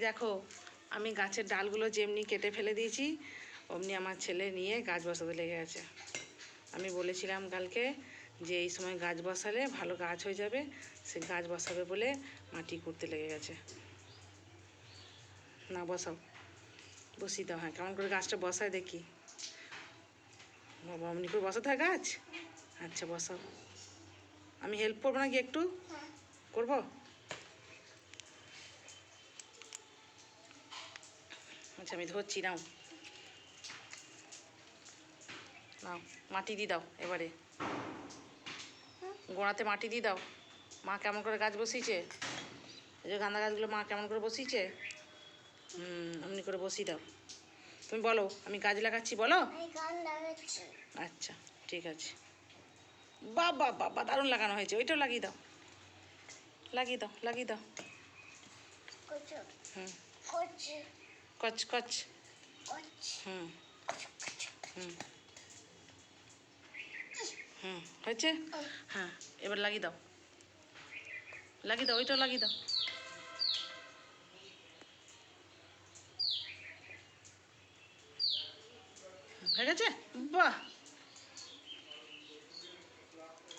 দেখো আমি গাছের ডালগুলো যেমনি কেটে ফেলে দিয়েছি অমনি আমার ছেলে নিয়ে গাছ বসাতে লেগে গেছে। আমি বলেছিলাম কালকে যে এই সময় গাছ বসালে ভালো গাছ হয়ে যাবে সে গাছ বসাবে বলে মাটি করতে লেগে গেছে। না বসাও। বসিয়ে দাও হ্যাঁ কেমন করে গাছটা বসায় দেখি। বাবা অমনি করে বসাতে হয় গাছ? আচ্ছা বসাও। আমি হেল্প করব নাকি একটু? করব? আচ্ছা আমি ধরছি নাও। নাও মাটি দিয়ে দাও এবারে। গোড়াতে মাটি দিয়ে দাও। মা কেমন করে গাছ বসিয়েছে? এই যে গাঁদা গাছগুলো মা কেমন করে বসিয়েছে? হুম এমনি করে বসিয়ে দাও। তুমি বলো আমি গাছ লাগাচ্ছি বলো? আচ্ছা ঠিক আছে। বাবা বাবা দারুণ লাগানো হয়েছে ওইটাও লাগিয়ে দাও। লাগিয়ে দাও লাগিয়ে দাও। হুম। কচ হুম। হুম। হুম হয়েছে? হ্যাঁ এবার লাগিয়ে দাও। লাগিয়ে দাও ওইটাও লাগিয়ে দাও। হয়ে গেছে? বাহ!